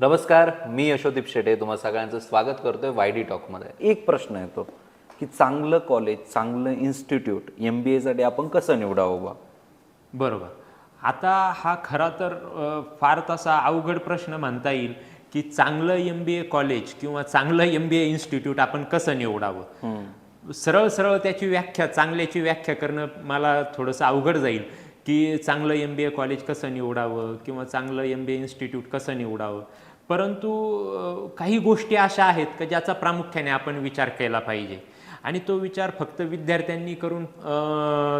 नमस्कार मी यशोदीप शेटे. तुम्हा सगळ्यांचं स्वागत करतोय वायडी टॉकमध्ये. एक प्रश्न येतो की चांगलं कॉलेज चांगलं इन्स्टिट्यूट एम बी एसाठी आपण कसं निवडावं बा बरोबर. आता हा खरा तर अ, फार तसा अवघड प्रश्न म्हणता येईल की चांगलं एम बी ए कॉलेज किंवा चांगलं एम बी ए इन्स्टिट्यूट आपण कसं निवडावं? सरळ सरळ त्याची व्याख्या चांगल्याची व्याख्या करणं मला थोडंसं अवघड जाईल. की चांगलं एम बी ए कॉलेज कसं निवडावं किंवा चांगलं एम बी ए इन्स्टिट्यूट कसं निवडावं? परंतु काही गोष्टी अशा आहेत का ज्याचा प्रामुख्याने आपण विचार केला पाहिजे? आणि तो विचार फक्त विद्यार्थ्यांनी करून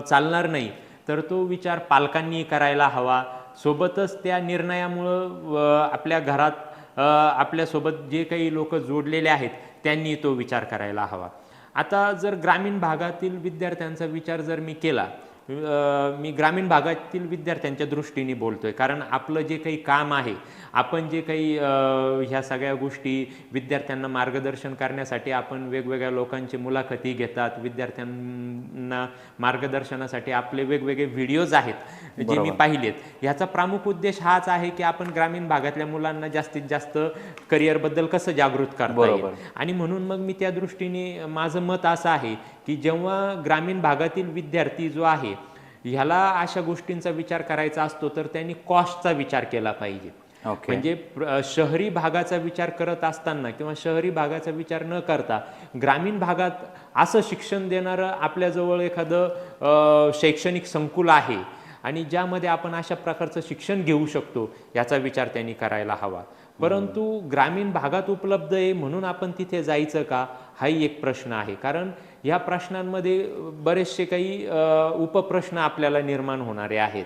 चालणार नाही तर तो विचार पालकांनी करायला हवा. सोबतच त्या निर्णयामुळं आपल्या घरात आपल्यासोबत जे काही लोक जोडलेले आहेत त्यांनी तो विचार करायला हवा. आता जर ग्रामीण भागातील विद्यार्थ्यांचा विचार जर मी केला मी ग्रामीण भागातील विद्यार्थ्यांच्या दृष्टीने बोलतोय. कारण आपलं जे काही काम आहे आपण जे काही ह्या सगळ्या गोष्टी विद्यार्थ्यांना मार्गदर्शन करण्यासाठी आपण वेगवेगळ्या लोकांची मुलाखती घेतात. विद्यार्थ्यांना मार्गदर्शनासाठी आपले वेगवेगळे व्हिडिओज आहेत जे मी पाहिलेत. ह्याचा प्रमुख उद्देश हाच आहे की आपण ग्रामीण भागातल्या मुलांना जास्तीत जास्त करिअरबद्दल कसं जागृत करता येईल. आणि म्हणून मग मी त्या दृष्टीने माझं मत असं आहे की जेव्हा ग्रामीण भागातील विद्यार्थी जो आहे ह्याला अशा गोष्टींचा विचार करायचा असतो तर त्यांनी कॉस्टचा विचार केला पाहिजे. ओके म्हणजे शहरी भागाचा विचार करत असताना किंवा शहरी भागाचा विचार न करता ग्रामीण भागात असं शिक्षण देणारं आपल्याजवळ एखादं शैक्षणिक संकुल आहे आणि ज्यामध्ये आपण अशा प्रकारचं शिक्षण घेऊ शकतो याचा विचार त्यांनी करायला हवा. परंतु ग्रामीण भागात उपलब्ध आहे म्हणून आपण तिथे जायचं का? हाही एक प्रश्न आहे. कारण या प्रश्नांमध्ये बरेचसे काही उपप्रश्न आपल्याला निर्माण होणारे आहेत.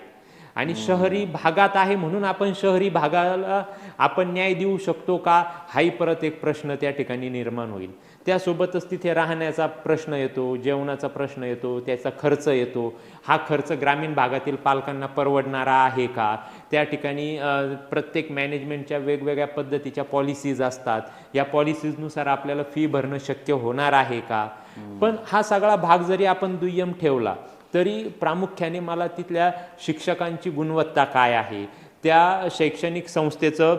आणि शहरी भागात आहे म्हणून आपण शहरी भागाला आपण न्याय देऊ शकतो का हाही परत एक प्रश्न त्या ठिकाणी निर्माण होईल. त्यासोबतच तिथे राहण्याचा प्रश्न येतो जेवणाचा प्रश्न येतो त्याचा खर्च येतो. हा खर्च ग्रामीण भागातील पालकांना परवडणारा आहे का? त्या ठिकाणी प्रत्येक मॅनेजमेंटच्या वेगवेगळ्या पद्धतीच्या पॉलिसीज असतात. या पॉलिसीजनुसार आपल्याला फी भरणं शक्य होणार आहे का? पण हा सगळा भाग जरी आपण दुय्यम ठेवला तरी प्रामुख्याने मला तिथल्या शिक्षकांची गुणवत्ता काय आहे? त्या शैक्षणिक संस्थेचं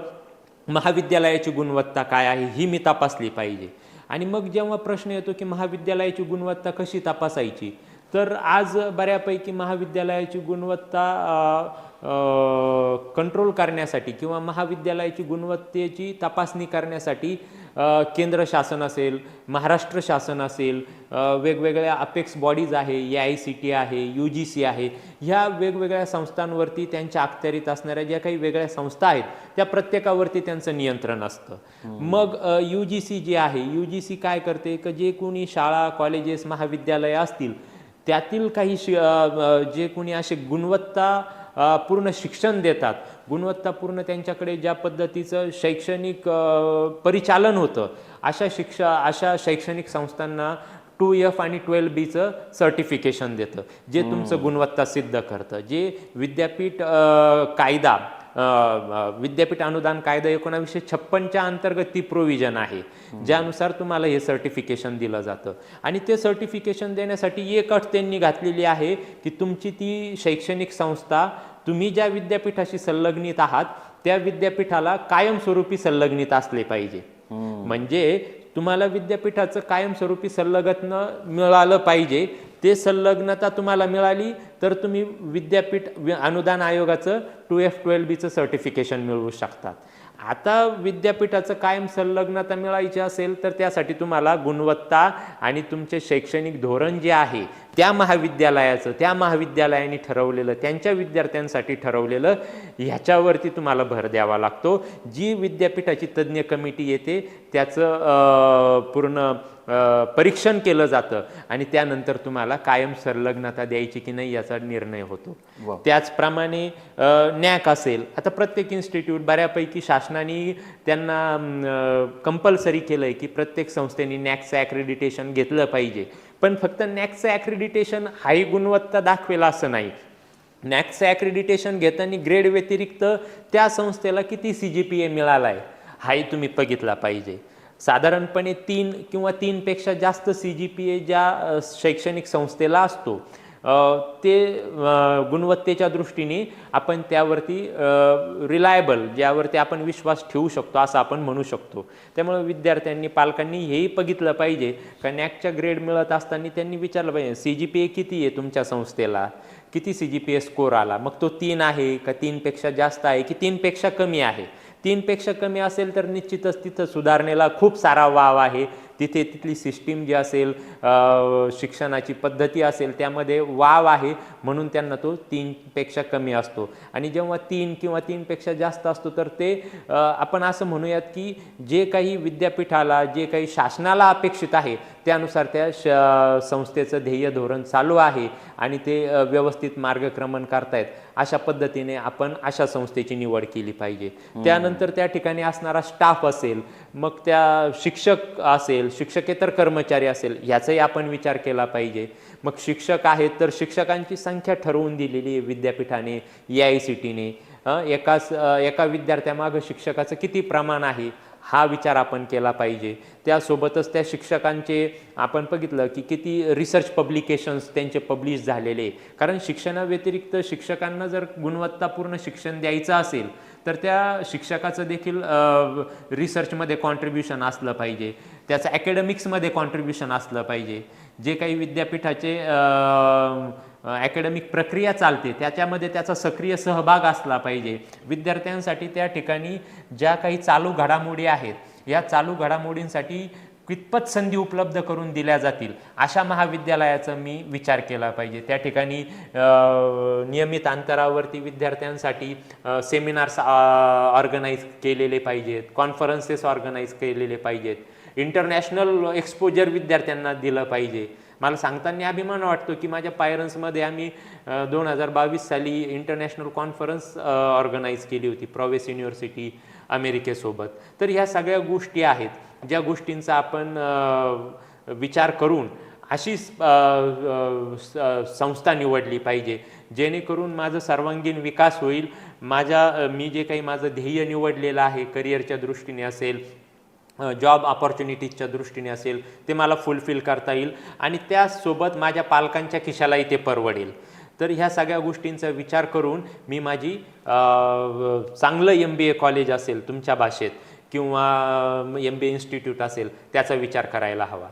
महाविद्यालयाची गुणवत्ता काय आहे ही मी तपासली पाहिजे. आणि मग जेव्हा प्रश्न येतो की महाविद्यालयाची गुणवत्ता कशी तपासायची? तर आज बऱ्यापैकी महाविद्यालयाची गुणवत्ता कंट्रोल करण्यासाठी किंवा महाविद्यालयाची गुणवत्तेची तपासणी करण्यासाठी केंद्र शासन असेल महाराष्ट्र शासन असेल वेगवेगळ्या अपेक्स बॉडीज आहे ए आय सी टी आहे यू जी सी आहे ह्या वेगवेगळ्या संस्थांवरती त्यांच्या अखत्यारीत असणाऱ्या ज्या काही वेगळ्या संस्था आहेत त्या प्रत्येकावरती त्यांचं नियंत्रण असतं. मग यू जी सी जी आहे यू जी सी काय करते? की जे कोणी शाळा कॉलेजेस महाविद्यालय असतील त्यातील काही जे कोणी असे गुणवत्ता पूर्ण शिक्षण देतात. गुणवत्तापूर्ण त्यांच्याकडे ज्या पद्धतीचं शैक्षणिक परिचालन होतं अशा शिक्षा अशा शैक्षणिक संस्थांना टू एफ आणि ट्वेल्व बीचं सर्टिफिकेशन देतं जे तुमचं गुणवत्ता सिद्ध करतं. जे विद्यापीठ कायदा विद्यापीठ अनुदान कायदा एकोणावीसशे छप्पनच्या अंतर्गत ती प्रोव्हिजन आहे ज्यानुसार तुम्हाला हे सर्टिफिकेशन दिलं जातं. आणि ते सर्टिफिकेशन देण्यासाठी एक अट त्यांनी घातलेली आहे की तुमची ती शैक्षणिक संस्था तुम्ही ज्या विद्यापीठाशी संलग्नित आहात त्या विद्यापीठाला कायमस्वरूपी संलग्नित असले पाहिजे. म्हणजे तुम्हाला विद्यापीठाचं कायमस्वरूपी संलग्न मिळालं पाहिजे. ते संलग्नता तुम्हाला मिळाली तर तुम्ही विद्यापीठ अनुदान आयोगाचं टू एफ ट्वेल्व बीचं सर्टिफिकेशन मिळवू शकतात. आता विद्यापीठाचं कायम संलग्नता मिळायची असेल तर त्यासाठी तुम्हाला गुणवत्ता आणि तुमचे शैक्षणिक धोरण जे आहे त्या महाविद्यालयाचं त्या महाविद्यालयाने ठरवलेलं त्यांच्या विद्यार्थ्यांसाठी ठरवलेलं ह्याच्यावरती तुम्हाला भर द्यावा लागतो. जी विद्यापीठाची तज्ज्ञ कमिटी येते त्याचं पूर्ण परीक्षण केलं जातं आणि त्यानंतर तुम्हाला कायम संलग्नता द्यायची की नाही याचा निर्णय होतो. त्याचप्रमाणे नॅक असेल आता प्रत्येक इन्स्टिट्यूट बऱ्यापैकी शासनाने त्यांना कंपल्सरी केलं आहे की प्रत्येक संस्थेने नॅकचं ॲक्रेडिटेशन घेतलं पाहिजे. पण फक्त नॅकचं ॲक्रेडिटेशन हाय गुणवत्ता दाखवेल असं नाही. नॅकचं ॲक्रेडिटेशन घेताना ग्रेड व्यतिरिक्त त्या संस्थेला किती सी जी पी ए मिळाला आहे हाही तुम्ही बघितला पाहिजे. साधारणपणे तीन किंवा तीनपेक्षा जास्त सी जी पी ए ज्या शैक्षणिक संस्थेला असतो. ते गुणवत्तेच्या दृष्टीने आपण त्यावरती रिलायबल ज्यावरती आपण विश्वास ठेवू शकतो असं आपण म्हणू शकतो. त्यामुळे विद्यार्थ्यांनी पालकांनी हेही बघितलं पाहिजे. का नॅकच्या ग्रेड मिळत असताना त्यांनी विचारलं पाहिजे सी जी पी ए किती आहे तुमच्या संस्थेला? किती C G P A score आला? मग तो तीन आहे का तीनपेक्षा जास्त आहे? की तीनपेक्षा कमी आहे? तीनपेक्षा कमी असेल तर निश्चितच तिथं सुधारणेला खूप सारा वाव आहे. तिथे तिथली सिस्टीम जी असेल शिक्षणाची पद्धती असेल त्यामध्ये वाव आहे. म्हणून त्यांना तो तीनपेक्षा कमी असतो. आणि जेव्हा तीन किंवा तीनपेक्षा जास्त असतो तर ते आपण असं म्हणूयात की जे काही विद्यापीठाला जे काही शासनाला अपेक्षित आहे त्यानुसार त्या श संस्थेचं ध्येय धोरण चालू आहे आणि ते व्यवस्थित मार्गक्रमण करतायत. अशा पद्धतीने आपण अशा संस्थेची निवड केली पाहिजे. त्यानंतर त्या ठिकाणी असणारा स्टाफ असेल मग त्या शिक्षक असेल शिक्षकेतर कर्मचारी असेल याचाही आपण विचार केला पाहिजे. मग शिक्षक आहेत तर शिक्षकांची संख्या ठरवून दिलेली आहे विद्यापीठाने ए आय सी टीने एकाच एका विद्यार्थ्यामागं शिक्षकाचं किती प्रमाण आहे? हा विचार आपण केला पाहिजे. त्यासोबतच त्या शिक्षकांचे आपण बघितलं की किती रिसर्च पब्लिकेशन्स त्यांचे पब्लिश झालेले. आहे. कारण शिक्षणाव्यतिरिक्त शिक्षकांना जर गुणवत्तापूर्ण शिक्षण द्यायचं असेल तर त्या शिक्षकाचं देखील रिसर्चमध्ये कॉन्ट्रीब्युशन असलं पाहिजे. त्याचं ॲकॅडमिक्समध्ये कॉन्ट्रीब्युशन असलं पाहिजे. जे काही विद्यापीठाचे ॲकॅडमिक प्रक्रिया चालते. त्याच्यामध्ये त्याचा सक्रिय सहभाग असला पाहिजे. विद्यार्थ्यांसाठी त्या ठिकाणी ज्या काही चालू घडामोडी आहेत या चालू घडामोडींसाठी कितपत संधी उपलब्ध करून दिल्या जातील अशा महाविद्यालयाचा मी विचार केला पाहिजे. त्या ठिकाणी नियमित अंतरावरती विद्यार्थ्यांसाठी सेमिनार्स ऑर्गनाईज केलेले पाहिजेत कॉन्फरन्सेस ऑर्गनाईज केलेले पाहिजेत. इंटरनॅशनल एक्सपोजर विद्यार्थ्यांना दिलं पाहिजे. मला सांगताना अभिमान वाटतो की माझ्या पायरन्समध्ये आम्ही दोन हजार बावीस साली इंटरनॅशनल कॉन्फरन्स ऑर्गनाईज केली होती प्रॉवेस युनिव्हर्सिटी अमेरिकेसोबत. तर ह्या सगळ्या गोष्टी आहेत ज्या गोष्टींचा आपण विचार करून अशी स- संस्था निवडली पाहिजे. जेणेकरून माझं सर्वांगीण विकास होईल. माझ्या मी जे काही माझं ध्येय निवडलेलं आहे करिअरच्या दृष्टीने असेल जॉब ऑपॉर्च्युनिटीजच्या दृष्टीने असेल ते मला फुलफिल करता येईल आणि त्यासोबत माझ्या पालकांच्या खिशालाही ते परवडेल. तर ह्या सगळ्या गोष्टींचा विचार करून मी माझी चांगलं एम बी ए कॉलेज असेल तुमच्या भाषेत किंवा एम बी ए इन्स्टिट्यूट असेल त्याचा विचार करायला हवा.